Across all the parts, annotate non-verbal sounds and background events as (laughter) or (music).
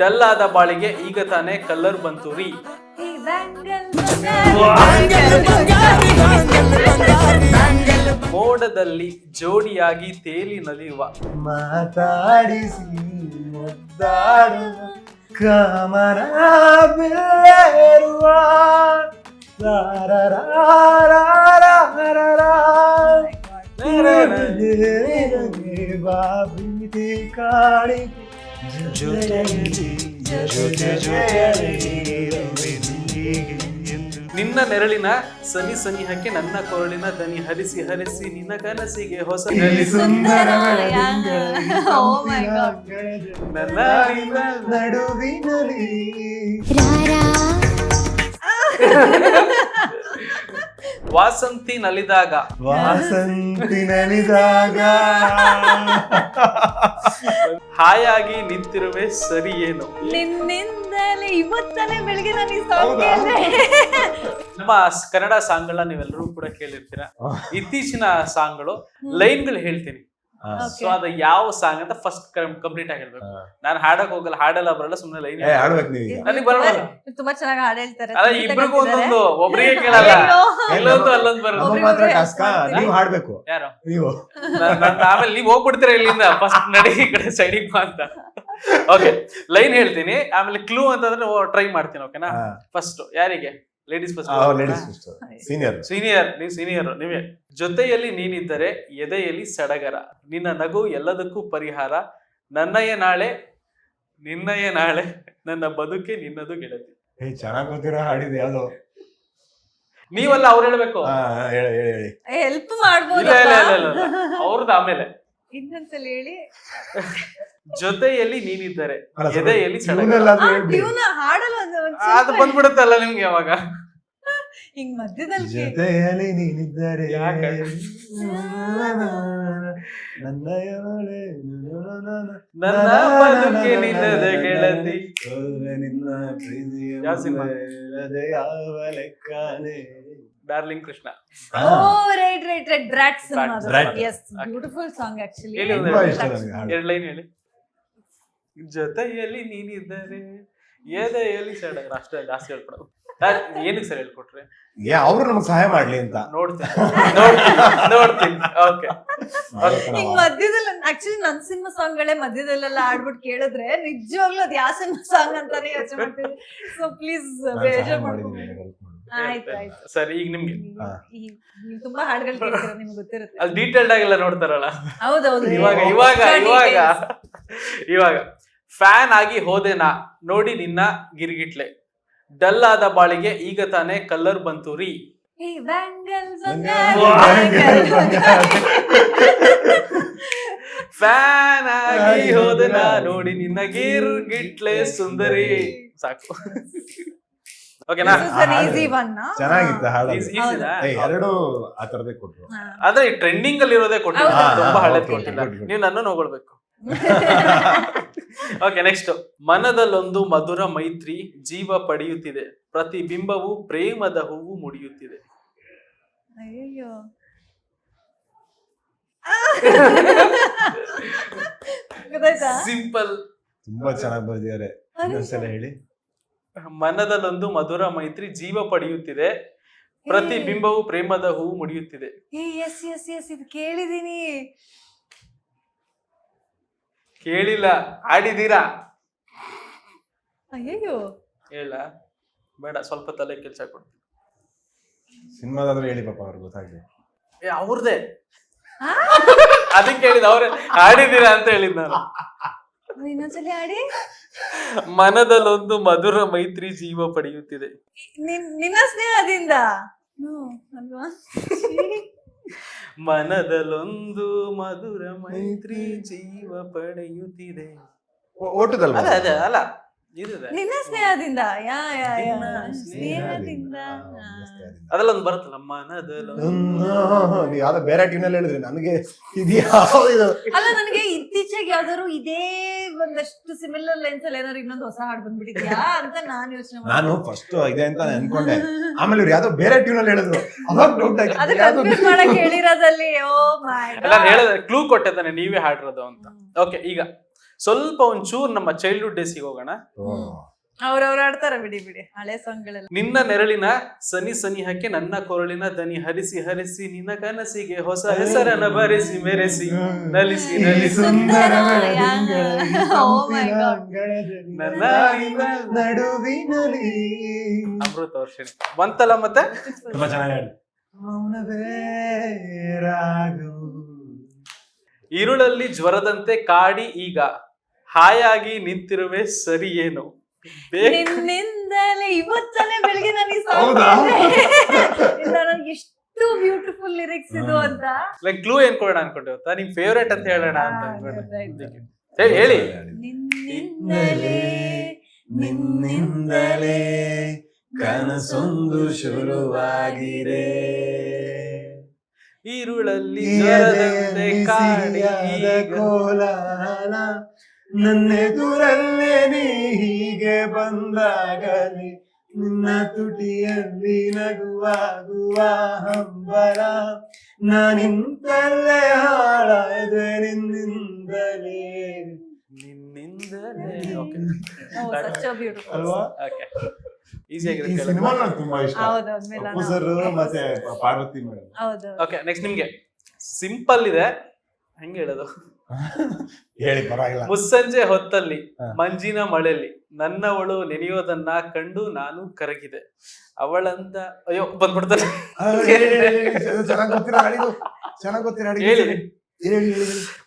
Dull ಆದ ಬಾಳಿಗೆ ಈಗ ತಾನೇ ಕಲ್ಲರ್ ಬಂತು ರೀ. ಮೋಡದಲ್ಲಿ ಜೋಡಿಯಾಗಿ ತೇಲಿ ನಲಿಯುವ. ಮಾತಾಡಿಸಿ ಕಮನ ಕಾಡಿ ಜೊತೆ ನಿನ್ನ ನೆರಳಿನ ಸನಿ ಸನಿಹಕ್ಕೆ ನನ್ನ ಕೊರಳಿನ ದನಿ ಹರಿಸಿ ಹರಿಸಿ ನಿನ್ನ ಕನಸಿಗೆ ಹೊಸ Oh my God. ನನ್ನ ನಡುವಿನಲ್ಲಿ. (laughs) ವಾಸಂತಿ ನಲಿದಾಗ. ವಾಸಂತಿ ನಲಿದಾಗ. ಹಾಯಾಗಿ ನಿಂತಿರುವೆ ಸರಿ ಏನು? ನಿನ್ನಿಂದಲೇ ಇವತ್ತನೇ ಬೆಳಿಗ್ಗೆ ನಾನು ಈ ಸಾಂಗ್? ನಮ್ಮ ಕನ್ನಡ ಸಾಂಗ್ಗಳನ್ನ ನೀವೆಲ್ಲರೂ ಕೂಡ ಕೇಳಿರ್ತೀರ? ಇತ್ತೀಚಿನ ಸಾಂಗ್ಗಳು ಲೈನ್ಗಳು ಹೇಳ್ತೀನಿ. ಸೊ ಅದು ಯಾವ ಸಾಂಗ್ ಅಂತ ಫಸ್ಟ್ ಕಂಪ್ಲೀಟ್ ಆಗಿ ಹೇಳ್ಬೇಕು ನಾನು ಹಾಡಕ್ ಹೋಗಲ್ಲ ಹಾಡಲ್ಲ ಬರಲ್ಲ ಸುಮ್ಮನೆ ಲೈನ್ ಏ ಆಡ್ಬೇಕು ನನಗೆ ಬರಲ್ಲ ತುಂಬಾ ಚೆನ್ನಾಗಿ ಹಾಡು ಹೇಳ್ತಾರೆ. ಅಲ್ಲ ಇಬ್ರಿಗೂ ಒಂದೊಂದು ಒಬ್ರಿಗೆ ಕೇಳಲ್ಲ. ಇಲ್ಲೊಂದು ಅಲ್ಲೊಂದು ಬರಲ್ಲ ಮಾತ್ರ ಟಾಸ್ಕ? ನೀವು ಹಾಡ್ಬೇಕು. ಯಾರು? ನೀವು. ಆಮೇಲೆ ನೀವ್ ಹೋಗ್ಬಿಡ್ತೀರ ಇಲ್ಲಿಂದ? ಫಸ್ಟ್ ನಡಿ ಈ ಕಡೆ ಸೈಡಿಗೆ ಬಾ ಅಂತ. ಓಕೆ ಲೈನ್ ಹೇಳ್ತೀನಿ. ಆಮೇಲೆ ಕ್ಲೂ ಅಂತಂದ್ರೆ ಟ್ರೈ ಮಾಡ್ತೀನಿ ಓಕೆನಾ ಫಸ್ಟ್ ಯಾರಿಗೆ? Ladies first ladies senior senior ನೀವು ಸೀನಿಯರ್ ನೀವೇ. ಜೊತೆಯಲ್ಲಿ ನೀನಿದ್ದರೆ ಎದೆಯಲ್ಲಿ ಸಡಗರ. ನಿನ್ನ ನಗು ಎಲ್ಲದಕ್ಕೂ ಪರಿಹಾರ. ನನ್ನಯ ನಾಳೆ ನಿನ್ನಯ ನಾಳೆ. ನನ್ನ ಬದುಕೆ ನಿನ್ನದು ಗೆಳತಿ. ಏ ಚೆನ್ನಾಗಿ ಗೊತ್ತಿರೋ ಹಾಡಿದೆ ಯಾವ್ದು. ನೀವಲ್ಲ ಅವ್ರು ಹೇಳ್ಬೇಕು. ಹಾ ಹೇಳಿ ಹೇಳಿ ಹೇಳಿ. ಹೆಲ್ಪ್ ಮಾಡ್ಬೋದು ಇಲ್ಲ ಇಲ್ಲ ಇಲ್ಲ ಇಲ್ಲ, ಇಲ್ಲ. ಅವ್ರದ್ದು ಆಮೇಲೆ. ಇನ್ನೊಂದ್ಸಲ ಹೇಳಿ. ಜೊತೆಯಲ್ಲಿ ನೀನಿದ್ದರೆ ಎದೆಯಲ್ಲಿ ಸಡಗರ. ಹಾಡಲ್ಲ ಅದು ಬಂದ್ಬಿಡುತ್ತಲ್ಲ ನಿಮ್ಗೆ ಯಾವಾಗ? ಹಿಂಗ್ ಮಧ್ಯದಲ್ಲಿ. ಜೊತೆಯಲ್ಲಿ ನೀನಿದ್ದರೆ ಯಾಕೆ? ನನ್ನ ನನ್ನ ಬದುಕೆ ನಿನ್ನದೇ ಗೆಳತಿ. ಸೋಲೆ ನಿನ್ನ ಪ್ರೀತಿಯ ಯಾವ ಸಿನಿಮಾ? ಮುಂದೆ ಯಾವ ಲೆಕ್ಕನೇ. Darling Krishna oh right right right. Brat cinema Brat. Yes beautiful song actually ಎರಡು ಲೈನ್ ಹೇಳಿ. ಜೊತೆಯಲ್ಲಿ ನೀನಿದ್ದರೆ ಎದೆಯಲ್ಲಿ ಸಡಗರ ಅಷ್ಟೇ ಜಾಸ್ತಿ ಹೇಳ್ಕೊಡೋದು. ಏನಕ್ಕೆ ಸರ್ ಹೇಳ್ಕೊಟ್ರಿ? ಏ ಅವ್ರು ನಮ್ಗೆ ಸಹಾಯ ಮಾಡ್ಲಿ ಅಂತ. ನೋಡ್ತೀನಿ. ನೋಡ್ತೀನಿ ಓಕೆ ಹಿಂಗ್ ಮಧ್ಯದಲ್ಲಿ ಆಕ್ಚುಲಿ ನನ್ ಸಿನಿಮಾ ಸಾಂಗ್ ಗಳೇ ಮಧ್ಯದಲ್ಲೆಲ್ಲ ಆಡ್ಬಿಟ್ಟು ಕೇಳಿದ್ರೆ ನಿಜವಾಗ್ಲೂ ಅದು ಯಾವ ಸಿನಿಮಾ ಸಾಂಗ್ ಅಂತಾನೆ ಯೋಚನೆ ಮಾಡ್ತೀನಿ ಸೊ ಪ್ಲೀಸ್ ಬೇಜಾರ್ ಮಾಡ್ಕೊಂಡು ಸರಿ ಈಗ ನಿಮ್ಗೆ. ತುಂಬಾ ಹಾಡುಗಳು ಕೇಳ್ತೀರ ನಿಮ್ಗೆ ಗೊತ್ತಿರುತ್ತೆ. ಅಲ್ಲಿ ಡೀಟೇಲ್ಡ್ ಆಗಿಲ್ಲ ನೋಡ್ತಾರಲ್ಲ. ಹೌದೌದು (laughs) ಇವಾಗ ಇವಾಗ ಇವಾಗ. ಇವಾಗ ಫ್ಯಾನ್ ಆಗಿ ಹೋದೆ ನಾ. ನೋಡಿ ನಿನ್ನ ಗಿರ್ಗಿಟ್ಲೆ. ಡಲ್ ಆದ ಬಾಳಿಗೆ ಈಗ ತಾನೇ ಕಲ್ಲರ್ ಬಂತು ರೀ. ಫ್ಯಾನ್ ಆಗಿ ಹೋದ ನೋಡಿ ನಿನ್ನ ಗಿರ್ಗಿಟ್ಲೆ ಸುಂದರಿ. ಸಾಕು. ಓಕೆನಾ? ಎರಡು ಆ ತರದೇ ಕೊಟ್ರು. ಆದ್ರೆ ಈ ಟ್ರೆಂಡಿಂಗ್ ಅಲ್ಲಿ ಇರೋದೇ ಕೊಟ್ಟಿಲ್ಲ ತುಂಬಾ ಹಳೆ ಕೊಟ್ಟಿಲ್ಲ. ನೀವು ನನ್ನನ್ನು ಹೊಗಳ್ಬೇಕು. (laughs) ಓಕೆ ನೆಕ್ಸ್ಟ್ ಮನದಲ್ಲೊಂದು ಮಧುರ ಮೈತ್ರಿ ಜೀವ ಪಡೆಯುತ್ತಿದೆ. ಪ್ರತಿಬಿಂಬವು ಪ್ರೇಮದ ಹೂವು ಮುಡಿಯುತ್ತಿದೆ. ಅಯ್ಯೋ ಸಿಂಪಲ್ ತುಂಬಾ ಚೆನ್ನಾಗಿ ಬರ್ದಿದ್ದಾರೆ. ಇನ್ನೊಂದ್ಸಲ ಹೇಳಿ. ಮನದಲ್ಲೊಂದು ಮಧುರ ಮೈತ್ರಿ ಜೀವ ಪಡೆಯುತ್ತಿದೆ. ಪ್ರತಿಬಿಂಬವು ಪ್ರೇಮದ ಹೂವು ಮುಡಿಯುತ್ತಿದೆ. ಎಸ್ ಎಸ್ ಎಸ್ ಇದು ಕೇಳಿದೀನಿ ಕೇಳಿಲ್ಲ. ಆಡಿದೀರಾ ಅಯ್ಯೋ ಹೇಳ ಬೇಡ ಸ್ವಲ್ಪ ತಲೆ ಕೆಲಸ ಕೊಡ್ತೀನಿ. ಸಿನಿಮಾದಾದ್ರೂ ಹೇಳಿ ಪಾಪ ಅವ್ರಿಗೆ ಗೊತ್ತಾಗ್ಲಿ ಏ ಅವ್ರದೇ. ಆ? ಅದಕ್ಕೆ ಹೇಳಿದ ಅವ್ರೆ. ಆಡಿದೀರಾ ಅಂತ ಹೇಳಿದ್ ನಾನು. ಇನ್ನೊಂದ್ಸಲಿ ಆಡಿ. ಮನದಲ್ಲೊಂದು ಮಧುರ ಮೈತ್ರಿ ಜೀವ ಪಡೆಯುತ್ತಿದೆ. ನಿನ್- ನಿನ್ನ ಸ್ನೇಹದಿಂದ. ಹ್ಮ್, ಅಲ್ವಾ? (laughs) ಮನದಲ್ಲೊಂದು ಮಧುರ ಮೈತ್ರಿ ಜೀವ ಪಡೆಯುತ್ತಿದೆ. ಅಲ್ಲ. ನಿನ್ನ ಸ್ನೇಹದಿಂದ. ಯಾ ಯಾ ಯಾ. ನಿನ್ನ ಸ್ನೇಹದಿಂದ. ಅದೆಲ್ಲ. ಅದಲ್ಲೊಂದು ಬರುತ್ತಲ್ಲ ಹ್ಮ್, ನೀವ್ ಯಾವ್ದೋ ಬೇರೆ ಟ್ಯೂನಲ್ಲಿ ಹೇಳಿದ್ರಿ. ನನಗೆ ಇದು ಅಲ್ಲ ನನಗೆ ಇತ್ತೀಚೆಗೆ ಯಾವ್ದಾದ್ರು ಇದೇ ಒಂದಷ್ಟು ಸಿಮಿಲರ್ ಲೈನ್ಸ್ ಅಲ್ಲಿ ಏನಾದ್ರು ಇನ್ನೊಂದು ಹೊಸ ಹಾಡು ಬಂದ್ಬಿಟ್ಟಿದ್ಯಾ ಅಂತ ನಾನು ಯೋಚನೆ ನಾನು ಫಸ್ಟ್ ಇದೆ ಅಂತ ಅನ್ಕೊಂಡೆ. ಆಮೇಲೆ ಇವ್ರು ಯಾವ್ದೋ ಬೇರೆ ಟ್ಯೂನಲ್ಲಿ ಹೇಳಿದ್ರು. ಅವಾಗ ಡೌಟ್ ಆಗಿ ಮಾಡಕ್ ಹೇಳಿರೋದಲ್ಲಿ ಓ ಮೈ ಕ್ಲೂ ಹೇಳಿದ್ರೆ ಕ್ಲೂ ಕೊಟ್ಟಿದ್ದಾನೆ ನೀವೇ ಹಾಡಿರೋದು ಅಂತ. ಓಕೆ ಈಗ. ಸ್ವಲ್ಪ ಒಂಚೂರು ನಮ್ಮ ಚೈಲ್ಡ್ಹುಡ್ ಡೇಸಿಗೆ ಹೋಗೋಣ. ಅವ್ರವ್ರು ಆಡ್ತಾರ ಬಿಡಿ ಬಿಡಿ. ಹಳೆ ಸಾಂಗ್ಗಳೆಲ್ಲ ನಿನ್ನ ನೆರಳಿನ ಸನಿ ಸನಿಹಕ್ಕೆ ನನ್ನ ಕೊರಳಿನ ದನಿ ಹರಿಸಿ ಹರಿಸಿ ನಿನ್ನ ಕನಸಿಗೆ ಹೊಸ ಹೆಸರನ್ನ ಬರೆಸಿ ಮೆರೆಸಿ ನಲಿಸಿ ನಲಿಸಿ. Oh my God. ನನ್ನ ನಡುವಿನಲ್ಲಿ. ಅಮೃತ ವರ್ಷಿಣಿ ಬಂತಲ್ಲ ಮತ್ತೆ? ತುಂಬಾ ಚೆನ್ನಾಗಿ ಹೇಳಿ ಮೌನವೇ ರಾಗವು. ഇരുಳಲ್ಲಿ ಜ್ವರದಂತೆ ಕಾಡಿ ಈಗ. ಹಾಯಾಗಿ ನಿಂತಿರುವೆ ಸರಿ ಏನು ನಿನ್ನಿಂದಲೇ ಇವತ್ತನೇ ಬೆಳಿಗ್ಗೆ ನಾನು ಈ ಹೌದಾ? ನನಗೆ ಎಷ್ಟು ಬ್ಯೂಟಿಫುಲ್ ಲಿರಿಕ್ಸ್ ಇದು ಅಂತ. ಲೈಕ್ ಕ್ಲೂ ಏನ್ ಕೊಡೋಣ ಅನ್ಕೊಂಡೆ ಗೊತ್ತಾ? ನಿಮ್ ಫೇವ್ರೇಟ್ ಅಂತ ಹೇಳೋಣ ಅಂತ ಅನ್ಕೊಂಡೆ. ಗೊತ್ತಾಯ್ತು. ಹೇಳಿ ಹೇಳಿ. ನಿನ್ನಿಂದಲೇ ನಿನ್ನಿಂದಲೇ ಕನಸೊಂದು ಶುರುವಾಗಿದೆ. ಈರುಳಲ್ಲಿ ಜ್ವರದಂತೆ ಕಾಡಿ ಈಗ ಕೋಲಾಹಲ ನನ್ನೆದುರಲ್ಲೇ ನೀ ಹೀಗೆ ಬಂದಾಗಲಿ ನಿನ್ನ ತುಟಿಯಲ್ಲಿ ನಗುವಾಗುವ ಹಂಬಲ. ನಾನಿಂತಲ್ಲೇ ಹಾಳಾದೆ ನಿನ್ನಿಂದಲೇ. ನಿನ್ನಿಂದಲೇ. ಬ್ಯೂಟಿಫುಲ್ ಅಲ್ವಾ? ಸಿನಿಮಾ ತುಂಬಾ ಇಷ್ಟ. ಅಪ್ಪು ಸರ್ ಮತ್ತೆ ಪಾರ್ವತಿ ಮೇಡಮ್. ಹೌದು. ಓಕೆ ನೆಕ್ಸ್ಟ್ ನಿಮ್ಗೆ. ಸಿಂಪಲ್ ಇದೆ. ಹೆಂಗೆ ಹೇಳೋದು? ಹೇಳಿ ಪರವಾಗಿಲ್ಲ ಮುಸ್ಸಂಜೆ ಹೊತ್ತಲ್ಲಿ ಮಂಜಿನ ಮಳೆಯಲ್ಲಿ ನನ್ನವಳು ನೆನೆಯೋದನ್ನ ಕಂಡು ನಾನು ಕರಗಿದೆ. ಅವಳಂತ ಅಯ್ಯೋ ಬಂದ್ಬಿಡ್ತಾರೆ.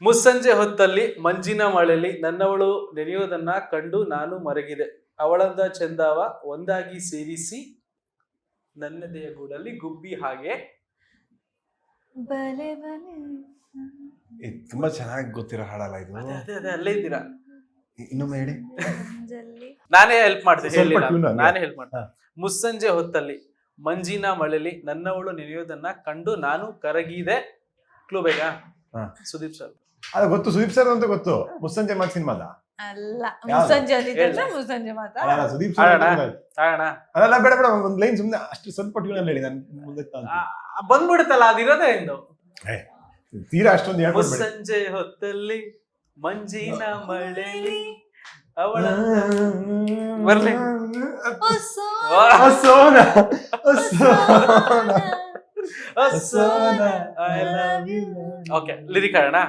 ಮುಸ್ಸಂಜೆ ಹೊತ್ತಲ್ಲಿ ಮಂಜಿನ ಮಳೆಯಲ್ಲಿ ನನ್ನವಳು ನೆನೆಯೋದನ್ನ ಕಂಡು ನಾನು ಮರಗಿದೆ. ಅವಳಂದ ಚಂದಾವ ಒಂದಾಗಿ ಸೇರಿಸಿ ನನ್ನದೆಯ ಗೂಡಲ್ಲಿ ಗುಬ್ಬಿ ಹಾಗೆ ಬಲೆ ಬಲೆ ಇದು ತುಂಬಾ ಚೆನ್ನಾಗಿ ಗೊತ್ತಿರೋ ಹಾಡಲ್ಲ ಇದು? ಅದೇ ಅಲ್ಲೇ ಇದ್ದೀರಾ? ಇನ್ನೊಮ್ಮೆ ಹೇಳಿ. ನಾನೇ ಹೆಲ್ಪ್ ಮಾಡ್ತೀನಿ ಸ್ವಲ್ಪ ಹೇಳಿ tune ನಾನು. ಹಂಗೆ. ನಾನೇ ಹೆಲ್ಪ್ ಮಾಡ್ತೀನಿ ಮುಸ್ಸಂಜೆ ಹೊತ್ತಲ್ಲಿ ಮಂಜಿನ ಮಳೆಲಿ ನನ್ನವಳು ನೆನೆಯೋದನ್ನ ಕಂಡು ನಾನು ಕರಗಿದೆ. ಕ್ಲೂ ಬೇಗ ಹಾ. ಸುದೀಪ್ ಸರ್. ಅದು ಗೊತ್ತು ಸುದೀಪ್ ಸರ್ ಅಂತ ಗೊತ್ತು. ಮುಸ್ಸಂಜೆ ಮಾಡಿ ಸಿನಿಮಾದ? ಅಲ್ಲ ಅಂದಿದ್ದಂದ್ರೆ ಸುದೀಪ್ ಸರ್. ಅದಲ್ಲ ಬೇಡ ಬೇಡ ಒಂದ್ ಲೈನ್ ಸುಮ್ನೆ ಅಷ್ಟು ಸ್ವಲ್ಪ ಹೇಳಿ ನಾನು ಮುಂದೆ ತಾಂತೀನಿ. ಆ, ಬಂದ್ಬಿಡುತ್ತಲ್ಲ ಅದಿರೋದೇ ಎಂದು ತೀರಾ ಅಷ್ಟೊಂದು ಹೇಳ್ಬಿಡ್ಬೇಡಿ ಮುಸ್ಸಂಜೆ ಹೊತ್ತಲ್ಲಿ ಮಂಜಿನ ಮಳೆಲಿ ಅವಳ ಬರ್ಲಿ. ಆ ಸೋನಾ, ಆ ಸೋನಾ. ಆ ಸೋನಾ, I love you. Okay lyric ಆಡೋಣ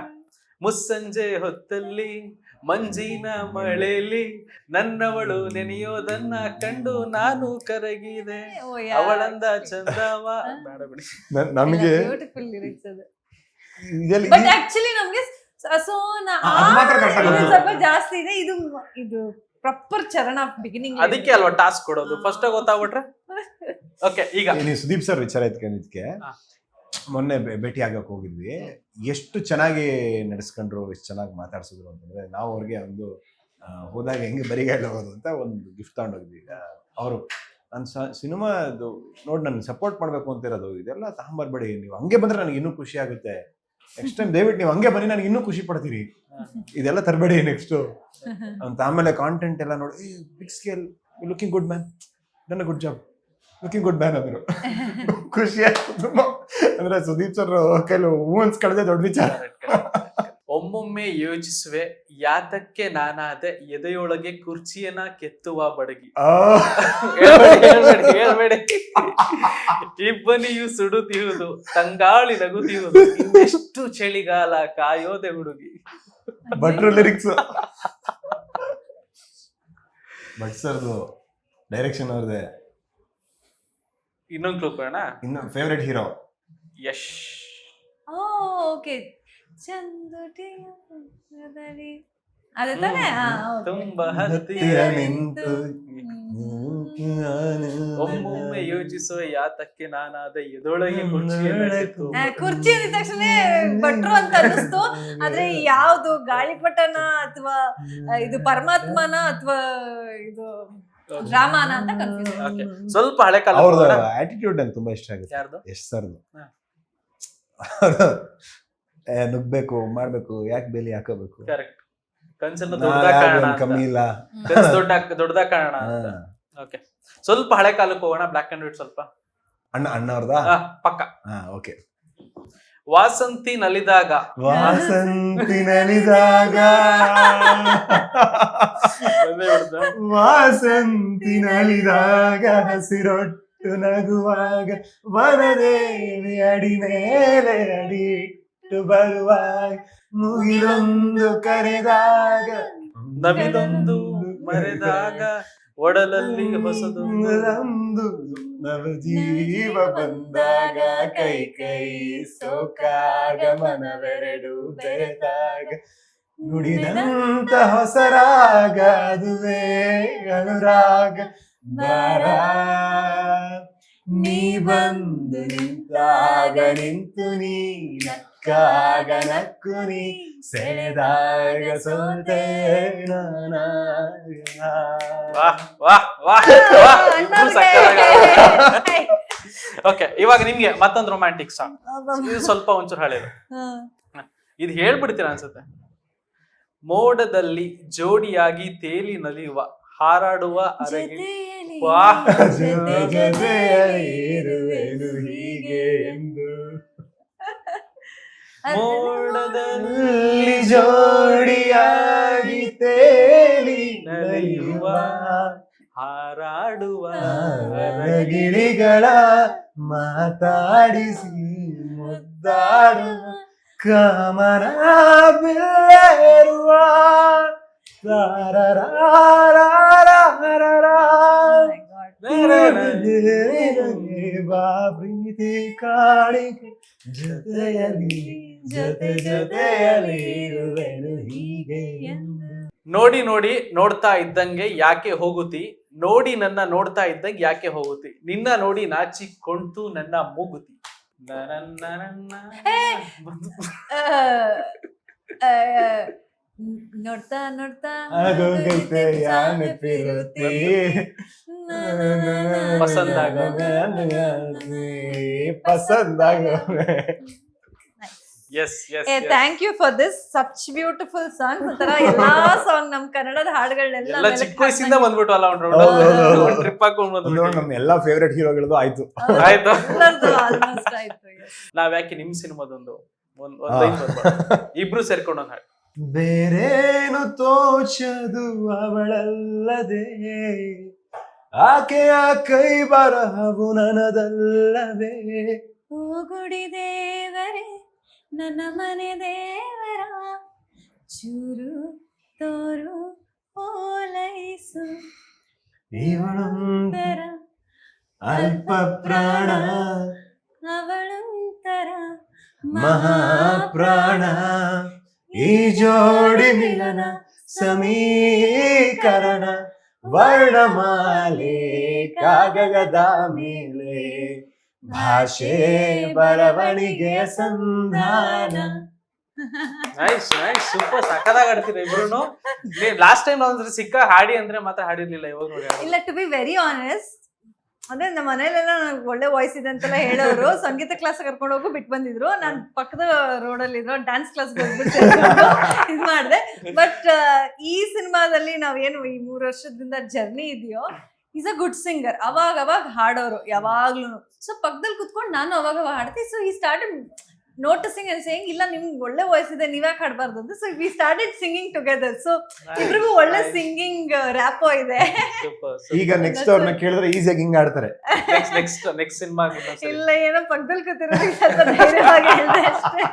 ಮುಸ್ಸಂಜೆ ಹೊತ್ತಲ್ಲಿ ಮಂಜಿನ ಮಳೆಯಲ್ಲಿ ನನ್ನವಳು ನೆನೆಯೋದನ್ನ ಕಂಡು ನಾನು ಕರಗಿದೆ. ಅವಳಂದ ಚಂದವ. ನಮಗೆ ಬಟ್ ಆಕ್ಚುಲಿ ನಮ್ಗೆ ಸೋನಾ. ಸ್ವಲ್ಪ ಜಾಸ್ತಿ ಇದೆ. ಇದು ಇದು ಪ್ರಾಪರ್ ಚರಣ ಬಿಗಿನಿಂಗ್ ಅದಕ್ಕೆ ಅಲ್ವಾ ಟಾಸ್ಕ್ ಕೊಡೋದು? ಫಸ್ಟ್ ಗೊತ್ತಾಗ್ಬಿಟ್ರೆ? (laughs) ಓಕೆ ಈಗ. ನೀವು ಸುದೀಪ್ ಸರ್ ವಿಚಾರ ಎತ್ಕೊಂಡಿದ್ಕೆ. ಮೊನ್ನೆ ಭೇಟಿ ಆಗಕ್ಕೆ ಹೋಗಿದ್ವಿ. ಎಷ್ಟು ಚೆನ್ನಾಗಿ ನಡೆಸ್ಕೊಂಡ್ರು ಎಷ್ಟು ಚೆನ್ನಾಗಿ ಮಾತಾಡ್ಸಿದ್ರು ಅಂತಂದ್ರೆ ನಾವು ಅವ್ರಿಗೆ ಒಂದು ಹೋದಾಗ ಹೆಂಗೆ ಬರಿಗಾಡ್ ಹೋಗೋದು ಅಂತ ಒಂದು ಗಿಫ್ಟ್ ತಗೊಂಡೋಗಿದ್ವಿ. ಅವರು ನಾನು ಸಿನಿಮಾದು ನೋಡಿ ನಾನು ಸಪೋರ್ಟ್ ಮಾಡಬೇಕು ಅಂತ ಇರೋದು ಇದೆಲ್ಲ ತಗೊಂಬರ್ಬೇಡಿ ನೀವು ಹಂಗೆ ಬಂದ್ರೆ ನನಗೆ ಇನ್ನೂ ಖುಷಿ ಆಗುತ್ತೆ. ನೆಕ್ಸ್ಟ್ ಟೈಮ್ ದಯವಿಟ್ಟು ನೀವು ಹಂಗೆ ಬನ್ನಿ ನನಗೆ ಇನ್ನೂ ಖುಷಿ ಪಡ್ತೀರಿ. ಇದೆಲ್ಲ ತರಬೇಡಿ ನೆಕ್ಸ್ಟು ಅಂತ ಆಮೇಲೆ ಕಾಂಟೆಂಟ್ ಎಲ್ಲ ನೋಡಿ big scale looking good man done good job looking good man ಅಂದರು. ಖುಷಿ ತುಂಬಾ. ಅಂದ್ರೆ ಸುದೀಪ್ ಸರ್ ಕೈಲಿ ಹೂವನ್ಸ್ ಕಳೆದೇ ದೊಡ್ಡ ವಿಚಾರ. ಒಮ್ಮೊಮ್ಮೆ ಯೋಚಿಸುವೆ ಯಾತಕ್ಕೆ ನಾನಾದೆ ಎದೆಯೊಳಗೆ ಕುರ್ಚಿಯನ್ನ ಕೆತ್ತುವ ಬಡಗಿ. ಇಬ್ಬನಿಯು ಸುಡುತ್ತಿರುವುದು ತಂಗಾಳಿ ನಗುತ್ತಿರುವುದು ಇನ್ನೆಷ್ಟು ಚಳಿಗಾಲ ಕಾಯೋದೆ ಹುಡುಗಿ. ಭಟ್ರು ಲಿರಿಕ್ಸ್ ಭಟ್ ಸರ್ದು ಡೈರೆಕ್ಷನ್ ಅವ್ರದೇ. ಇನ್ನೊಂದು ಕ್ಲೂ ಕೊಡೋಣ? ಇನ್ನ ಫೇವ್ರೆಟ್ ಹೀರೋ ಯಶ್. ಓಕೆ ಚಂದುಟಿಯ ಪುಷ್ಪದಲ್ಲಿ. ಅದೇ ತಾನೇ. ತುಂಬಾ ಹತ್ತಿರ ನಿಂತು ಒಮ್ಮೊಮ್ಮೆ ಯೋಚಿಸುವ ಯಾತಕ್ಕೆ ನಾನಾದ ಎದೊಳಗೆ ಕುರ್ಚಿ ಅಂದ ತಕ್ಷಣ ಭಟ್ರು ಅಂತ ಅನ್ನಿಸ್ತು. ಆದ್ರೆ ಯಾವ್ದು ಗಾಳಿಪಟನ ಅಥವಾ ಇದು ಪರಮಾತ್ಮನ ಅಥವಾ ಇದು ಡ್ರಾಮಾನ ಅಂತ ಕನ್ಫ್ಯೂಸ್. ಸ್ವಲ್ಪ ಹಳೆ ಕಾಲ ಅವ್ರದ್ದು. ಆಟಿಟ್ಯೂಡ್ ನಂಗೆ ತುಂಬಾ ಇಷ್ಟ ಆಗುತ್ತೆ. ಯಾರ್ದು? ಎಸ್ ಸರ್ದು. ನುಗ್ಬೇಕು ಮಾಡ್ಬೇಕು ಯಾಕೆ ಬೇಲಿ ಹಾಕೋಬೇಕು? ಕರೆಕ್ಟ್ ಕನ್ಸನ್ನ ದೊಡ್ಡದಾಗ ಕಮ್ಮಿ ಇಲ್ಲ. ಕನ್ಸು ದೊಡ್ಡ ದೊಡ್ಡದಾಗ ಕಾಣೋಣ ಓಕೆ ಸ್ವಲ್ಪ ಹಳೆ ಕಾಲಕ್ಕೆ ಹೋಗೋಣ ಬ್ಲಾಕ್ ಅಂಡ್ ವೈಟ್ ಸ್ವಲ್ಪ. ಅಣ್ಣ ಅಣ್ಣವ್ರದ? ಪಕ್ಕಾ ಪಕ್ಕ. ಹಾ ಓಕೆ ವಾಸಂತಿ ನಲಿದಾಗ. ವಾಸಂತಿ (laughs) ನಲಿದಾಗ. ವಾಸಂತಿ ನಲಿದಾಗ ಹಸಿರೊಟ್ಟು. ನಗುವಾಗ ವನದೇವಿ ಅಡಿ ಮೇಲೆ ಅಡಿ ಇಟ್ಟು ಬರುವಾಗ ಮುಗಿಲೊಂದು ಕರೆದಾಗ ನವಿಲೊಂದು ಮರೆದಾಗ ಒಡಲಲ್ಲಿ ಹೊಸದೊಂದು ಒಂದು ನವಜೀವ ಬಂದಾಗ ಕೈ ಕೈ ಸೋಕಾಗ ಮನವೆರಡು ಬೆರೆತಾಗ ನುಡಿದಂತ ಹೊಸರಾಗ ಅದುವೇ ಅನುರಾಗ ಬಾರ. ನೀ ಬಂದು ನಿಂತಾಗ ನಿಂತು ನೀ ನಕ್ಕಾಗ ನಕ್ಕು ನೀ ಸೆಳೆದಾಗ ಸೋತೆ ಓಕೆ ಇವಾಗ ನಿಮ್ಗೆ ಮತ್ತೊಂದು ರೊಮ್ಯಾಂಟಿಕ್ ಸಾಂಗ್ ಇದು ಸ್ವಲ್ಪ ಒಂಚೂರು ಹಳೇದು. ಇದು ಹೇಳ್ಬಿಡ್ತೀರ ಅನ್ಸುತ್ತೆ? ಮೋಡದಲ್ಲಿ ಜೋಡಿಯಾಗಿ ತೇಲಿ ನಲಿಯುವ ಹಾರಾಡುವ ಅರಗಿ. ಜೊತೆ ಜೊತೆಯಲ್ಲಿ ಇರುವೆನು ಹೀಗೆ ಎಂದು. ಮೋಡದಲ್ಲಿ ಜೋಡಿಯಾಗಿ ತೇಲಿ ನಲಿಯುವ ಹಾರಾಡುವ ಗಿಳಿಗಳ ಮಾತಾಡಿಸಿ ಮುದ್ದಾಡುವ ಕಾಮನ ಬಿಲ್ಲೇರುವ. ಬಾ ಪ್ರೀತಿ ಕಾಣಿಕೆ ಜೊತೆಯಲ್ಲಿ ಜೊತೆ ಜೊತೆಯಲ್ಲಿ ಇರುವೆನು ಹೀಗೆ. ನೋಡಿ ನೋಡಿ ನೋಡ್ತಾ ಇದ್ದಂಗೆ ಯಾಕೆ ಹೋಗುತ್ತಿ ನೋಡಿ ನನ್ನ ನೋಡ್ತಾ ಇದ್ದಂಗೆ ಯಾಕೆ ಹೋಗುತ್ತಿ ನಿನ್ನ ನೋಡಿ ನಾಚಿಕೊಂತು ನನ್ನ ಮೂಗುತಿ ನರನ್ನರನ್ನ. (laughs) ನೋಡ್ತಾ ನೋಡ್ತಾ ಆಗೋಗೈತೆ ನೆನಪಿರುತ್ತೆ. ಪಸಂದಾಗ. Pasandago. Yes, yes, yes. Thank you for this such beautiful song ಒಂಥರ ಎಲ್ಲಾ ಸಾಂಗ್ ನಮ್ ಕನ್ನಡದ ಹಾಡುಗಳನ್ನೆಲ್ಲ ಚಿಕ್ಕ ವಯಸ್ಸಿಂದ ಬಂದ್ಬಿಟ್ಟು ಅಲ್ಲ ಒಂದು. ಟ್ರಿಪ್ ಹಾಕೊಂಡು ಬಂದ್ಬಿಟ್ಟು ನಮ್ ಎಲ್ಲಾ ಫೇವ್ರೆಟ್ ಹೀರೋಗಳದ್ದು ಆಯ್ತು ಆಯ್ತು yes. ನಾವ್ ಯಾಕೆ ನಿಮ್ ಸಿನಿಮಾದೊಂದು ಒಂದು ಆ. ಒಂದ್ ಐದು ಬರ್ಬಾರ್ದು? ಇಬ್ರು ಸೇರ್ಕೊಂಡು ಒಂದು ಹಾಡು ಬೇರೇನು ತೋಚದು ಅವಳಲ್ಲದೆ. ಆಕೆಯ ಕೈ ಬರಹವು ನನದಲ್ಲವೇ. ಹೂಗುಡಿ ದೇವರೇ ನನ್ನ ಮನೆ ದೇವರ ಚೂರು ತೋರು ಓಲೈಸು. ಇವಳೊಂದರ ಅಲ್ಪ ಪ್ರಾಣ ಅವಳೊಂತರ ಮಹಾಪ್ರಾಣ. ಈ ಜೋಡಿ ಮಿಲನ ಸಮೀಕರಣ ವರ್ಣಮಾಲೆ ಕಾಗದ ಮೇಲೆ. ಭಾಷೆ ಬರವಣಿಗೆ ಸಂಧಾನ. ನೈಸ್ ನೈಸ್ ಸೂಪರ್ ಸಕ್ಕದಾಗ ಆಡ್ತೀರ ಇಬ್ರು ಲಾಸ್ಟ್ ಟೈಮ್ ಅಂದ್ರೆ ಸಿಕ್ಕ ಹಾಡಿ ಅಂದ್ರೆ ಮಾತ್ರ ಹಾಡಿರ್ಲಿಲ್ಲ ಇವಾಗ ನೋಡಿ ಇಲ್ಲ ಟು ಬಿ ವೆರಿ ಆನೆಸ್ಟ್ ಅಂದ್ರೆ ನಮ್ಮ ಮನೇಲೆಲ್ಲ ನನಗೆ ಒಳ್ಳೆ ವಾಯ್ಸ್ ಇದೆ ಅಂತೆಲ್ಲ ಹೇಳೋರು. ಸಂಗೀತ ಕ್ಲಾಸ್ ಕರ್ಕೊಂಡು ಹೋಗು ಬಿಟ್ಟು ಬಂದಿದ್ರು. ನಾನು ಪಕ್ಕದ ರೋಡಲ್ಲಿ ಇರೋ ಡ್ಯಾನ್ಸ್ ಕ್ಲಾಸ್ ಬಂದ್ಬಿಟ್ಟು ಇದು ಮಾಡಿದೆ. ಬಟ್ ಈ ಸಿನಿಮಾದಲ್ಲಿ ನಾವೇನು ಈ ಮೂರು ವರ್ಷದಿಂದ ಜರ್ನಿ ಇದೆಯೋ ಈಸ್ ಅ ಗುಡ್ ಸಿಂಗರ್ ಅವಾಗ ಅವಾಗ ಹಾಡೋರು ಯಾವಾಗ್ಲೂ ಸೊ ಪಕ್ಕದಲ್ಲಿ ಕುತ್ಕೊಂಡು ನಾನು ಅವಾಗ ಹಾಡ್ತೀನಿ so he started noticing and saying ಇಲ್ಲ ನಿಮ್ಗೆ ಒಳ್ಳೆ ವಾಯ್ಸ್ ಇದೆ ನೀವ್ಯಾಕೆ ಹಾಡಬಾರ್ದು? ಅಂತ so we started singing together so ಇಬ್ರಿಗೂ ಒಳ್ಳೆ ಸಿಂಗಿಂಗ್ ರ್ಯಾಪೋ ಇದೆ. Super, (laughs) ಈಗ. ನೆಕ್ಸ್ಟ್ ಅವ್ರನ್ನ ಕೇಳಿದ್ರೆ ಈಸಿಯಾಗಿ ಹಿಂಗ್ ಆಡ್ತಾರೆ ನೆಕ್ಸ್ಟ್ ನೆಕ್ಸ್ಟ್ ನೆಕ್ಸ್ಟ್ ಸಿನಿಮಾ ಇಲ್ಲ ಏನೋ ಪಕ್ಕದಲ್ಲಿ ಕೂತಿರೋದು ಧೈರ್ಯವಾಗಿ ಹೇಳಿದೆ ಅಷ್ಟೇ.